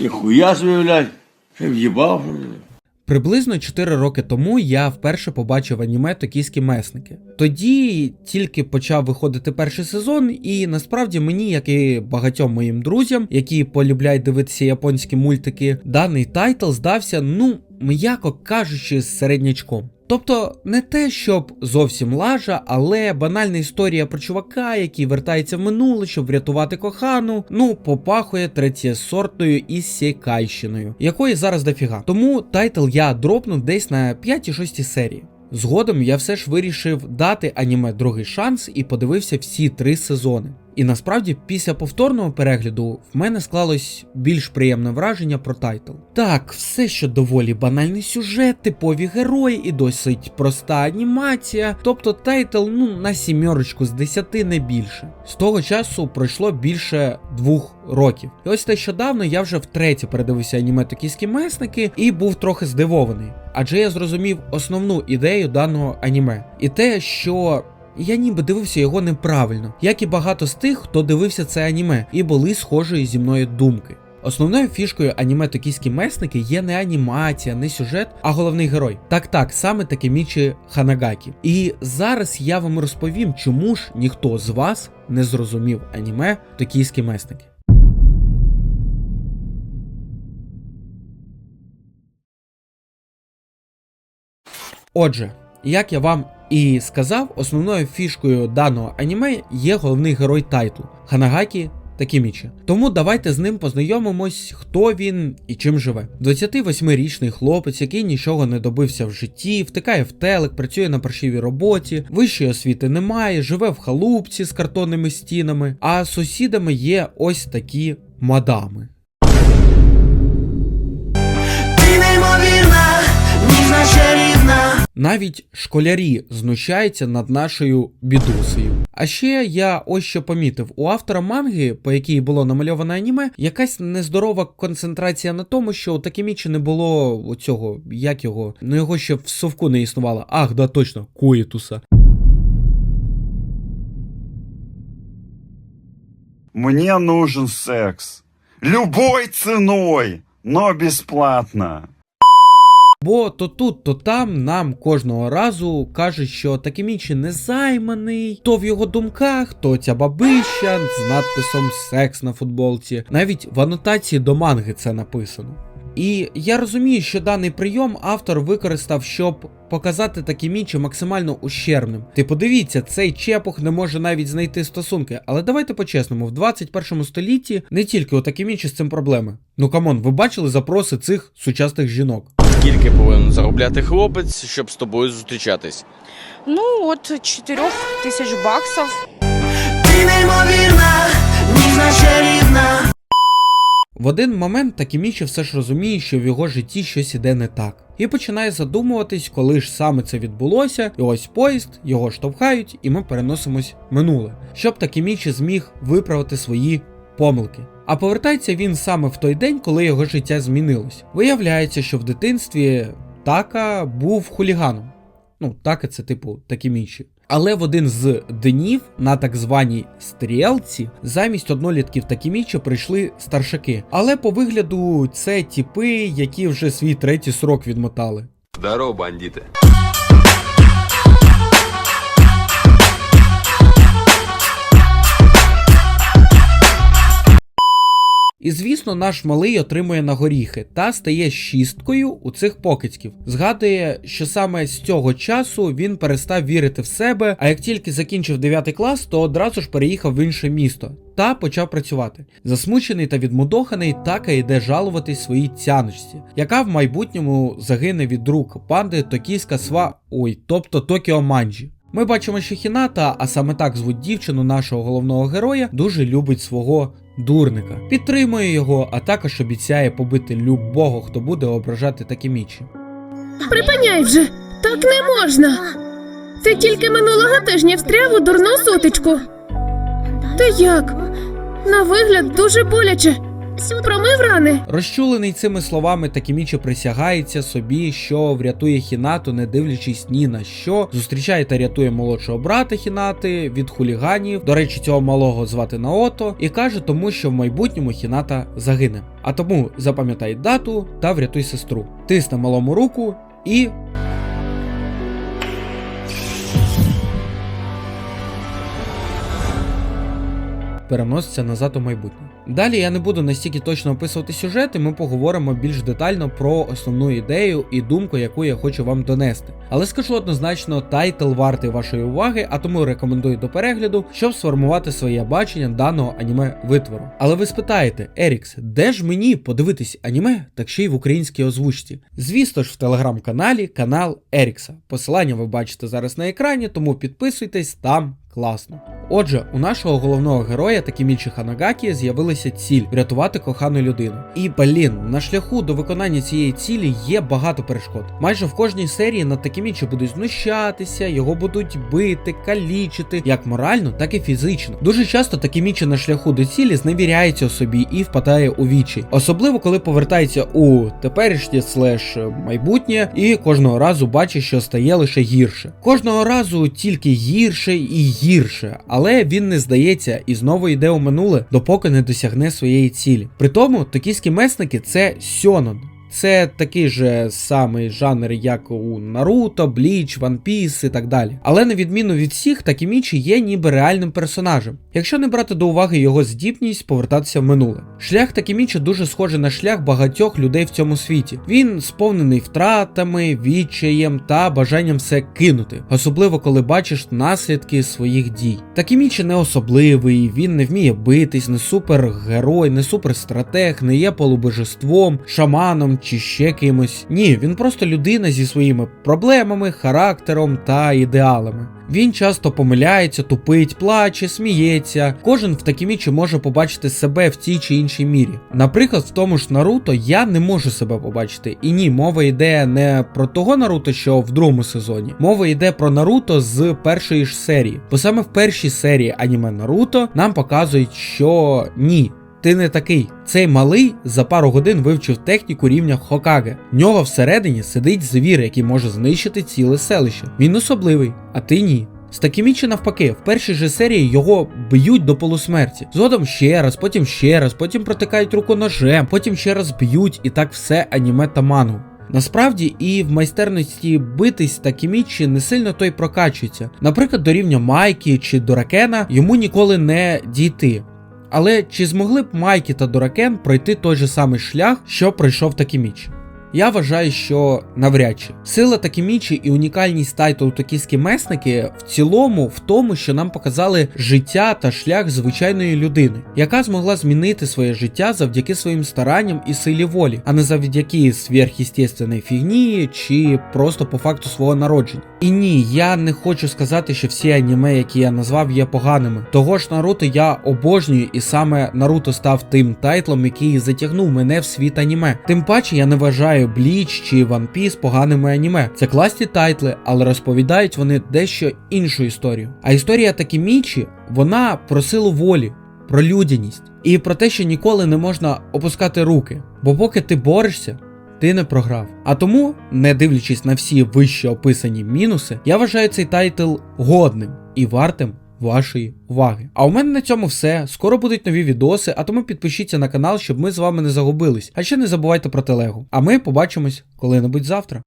Ніхуя блядь. Ще в'їбав. Приблизно 4 роки тому я вперше побачив аніме Токійські месники. Тоді тільки почав виходити перший сезон, і насправді мені, як і багатьом моїм друзям, які полюбляють дивитися японські мультики, даний тайтл здався, ну, м'яко кажучи, середнячком. Тобто не те, щоб зовсім лажа, але банальна історія про чувака, який вертається в минуле, щоб врятувати кохану, ну попахує третєсортною іссікайщиною, якої зараз дофіга. Тому тайтл я дропнув десь на 5-6 серії. Згодом я все ж вирішив дати аніме другий шанс і подивився всі три сезони. І насправді, після повторного перегляду в мене склалось більш приємне враження про тайтл. Так, все ще доволі банальний сюжет, типові герої і досить проста анімація. Тобто тайтл ну на сімерочку з 10 не більше. З того часу пройшло більше двох років. І ось нещодавно я вже втретє передивився аніме Токійські месники і був трохи здивований. Адже я зрозумів основну ідею даного аніме. І те, що я ніби дивився його неправильно, як і багато з тих, хто дивився це аніме, і були схожої зі мною думки. Основною фішкою аніме Токійські месники є не анімація, не сюжет, а головний герой. Так так, саме Такемічі Ханагакі. І зараз я вам розповім, чому ж ніхто з вас не зрозумів аніме Токійські месники. Отже, як я вам і сказав, основною фішкою даного аніме є головний герой тайтлу Ханагакі Такімічі. Тому давайте з ним познайомимось, хто він і чим живе. 28-річний хлопець, який нічого не добився в житті, втикає в телек, працює на паршивій роботі, вищої освіти немає, живе в халупці з картонними стінами, а сусідами є ось такі мадами. Навіть школярі знущаються над нашою бідусею. А ще я ось що помітив: у автора манги, по якій було намальоване аніме, якась нездорова концентрація на тому, що у Такемічі не було оцього, як його, ну його ще в совку не існувало. Ах, да точно, коїтуса. Мне нужен секс. Любой ценой, но бесплатно. Бо то тут, то там нам кожного разу кажуть, що Такемічі незайманий, то в його думках, то ця бабища з надписом секс на футболці. Навіть в анотації до манги це написано. І я розумію, що даний прийом автор використав, щоб показати Такемічі максимально ущербним. Ти подивіться, цей чепух не може навіть знайти стосунки. Але давайте по-чесному, в 21 столітті не тільки у Такемічі з цим проблеми. Ну камон, ви бачили запроси цих сучасних жінок? Скільки повинен заробляти хлопець, щоб з тобою зустрічатись? Ну, от 4 тисяч баксів. Ти неймовірна, ніжна чарівна. В один момент Такімічі все ж розуміє, що в його житті щось іде не так. І починає задумуватись, коли ж саме це відбулося, і ось поїзд, його штовхають, і ми переносимось в минуле, щоб Такімічі зміг виправити свої помилки. А повертається він саме в той день, коли його життя змінилось. Виявляється, що в дитинстві Така був хуліганом. Ну, така це типу такі Такімічі. Але в один з днів на так званій стрілці замість однолітків Такімічі прийшли старшаки. Але по вигляду це тіпи, які вже свій третій срок відмотали. Здорово, бандиты. І звісно, наш малий отримує на горіхи та стає шісткою у цих покидьків. Згадує, що саме з цього часу він перестав вірити в себе, а як тільки закінчив 9 клас, то одразу ж переїхав в інше місто та почав працювати. Засмучений та відмудоханий, така йде жалуватись своїй цяночці, яка в майбутньому загине від рук панди Токійська сва. Ой, тобто Токіо Манджі. Ми бачимо, що Хіната, а саме так звуть дівчину нашого головного героя, дуже любить свого дурника, підтримує його, а також обіцяє побити любого, хто буде ображати Такемічі. Припиняй вже! Так не можна! Ти тільки минулого тижня встряв у дурну сутичку. Ти як? На вигляд дуже боляче. Всюди промив рани. Розчулений цими словами Такімічі присягається собі, що врятує Хінату, не дивлячись ні на що. Зустрічає та рятує молодшого брата Хінати від хуліганів. До речі, цього малого звати Наото, і каже тому, що в майбутньому Хіната загине. А тому запам'ятай дату та врятуй сестру. Тисне малому руку і. переноситься назад у майбутнє. Далі я не буду настільки точно описувати сюжет, і ми поговоримо більш детально про основну ідею і думку, яку я хочу вам донести. Але скажу однозначно, тайтл вартий вашої уваги, а тому рекомендую до перегляду, щоб сформувати своє бачення даного аніме витвору. Але ви спитаєте, Ерікс, де ж мені подивитись аніме, так ще й в українській озвучці? Звісно ж, в телеграм-каналі канал Ерікса. Посилання ви бачите зараз на екрані, тому підписуйтесь там класно. Отже, у нашого головного героя Такімічі Ханагакі з'явилася ціль врятувати кохану людину. І блін, на шляху до виконання цієї цілі є багато перешкод. Майже в кожній серії над Такімічі будуть знущатися, його будуть бити, калічити, як морально, так і фізично. Дуже часто Такімічі на шляху до цілі зневіряється у собі і впадає у вічі, особливо коли повертається у теперішнє слеш майбутнє, і кожного разу бачить, що стає лише гірше. Кожного разу тільки гірше і гірше, але він не здається і знову йде у минуле, допоки не досягне своєї цілі. При тому токійські месники це сьонон. Це такий же самий жанр, як у Наруто, Бліч, One Piece і так далі. Але на відміну від всіх, Такімічі є ніби реальним персонажем, якщо не брати до уваги його здібність повертатися в минуле. Шлях Такімічі дуже схожий на шлях багатьох людей в цьому світі. Він сповнений втратами, відчаєм та бажанням все кинути, особливо коли бачиш наслідки своїх дій. Такімічі не особливий, він не вміє битись, не супергерой, не суперстратег, не є полубожеством, шаманом чи ще кимось. Ні, він просто людина зі своїми проблемами, характером та ідеалами. Він часто помиляється, тупить, плаче, сміється. Кожен в Такімічі може побачити себе в цій чи іншій мірі. Наприклад, в тому ж Наруто я не можу себе побачити. І ні, мова йде не про того Наруто, що в другому сезоні. Мова йде про Наруто з першої ж серії. Бо саме в першій серії аніме Наруто нам показують, що ні. Ти не такий. Цей малий за пару годин вивчив техніку рівня Хокаге. В нього всередині сидить звір, який може знищити ціле селище. Він особливий, а ти ні. З Такімічі навпаки, в першій же серії його б'ють до полусмерті. Згодом ще раз, потім ще раз, потім протикають руку ножем, потім ще раз б'ють, і так все аніме та мангу. Насправді і в майстерності битись Такімічі не сильно той прокачується. Наприклад, до рівня Майкі чи Доракена йому ніколи не дійти. Але чи змогли б Майкі та Доракен пройти той же самий шлях, що пройшов Такімічі? Я вважаю, що навряд чи сила Такімічі і унікальність тайту Токійські месники в цілому в тому, що нам показали життя та шлях звичайної людини, яка змогла змінити своє життя завдяки своїм старанням і силі волі, а не завдяки сверхъестественної фігні чи просто по факту свого народження. І ні, я не хочу сказати, що всі аніме, які я назвав, є поганими. Того ж Наруто я обожнюю, і саме Наруто став тим тайтлом, який затягнув мене в світ аніме. Тим паче я не вважаю Бліч чи One Piece поганими аніме. Це класні тайтли, але розповідають вони дещо іншу історію. А історія Такімічі, вона про силу волі. Про людяність і про те, що ніколи не можна опускати руки. Бо поки ти борешся, ти не програв. А тому, не дивлячись на всі вище описані мінуси, я вважаю цей тайтл годним і вартим вашої уваги. А у мене на цьому все. Скоро будуть нові відоси, а тому підпишіться на канал, щоб ми з вами не загубились. А ще не забувайте про телегу. А ми побачимось коли-небудь завтра.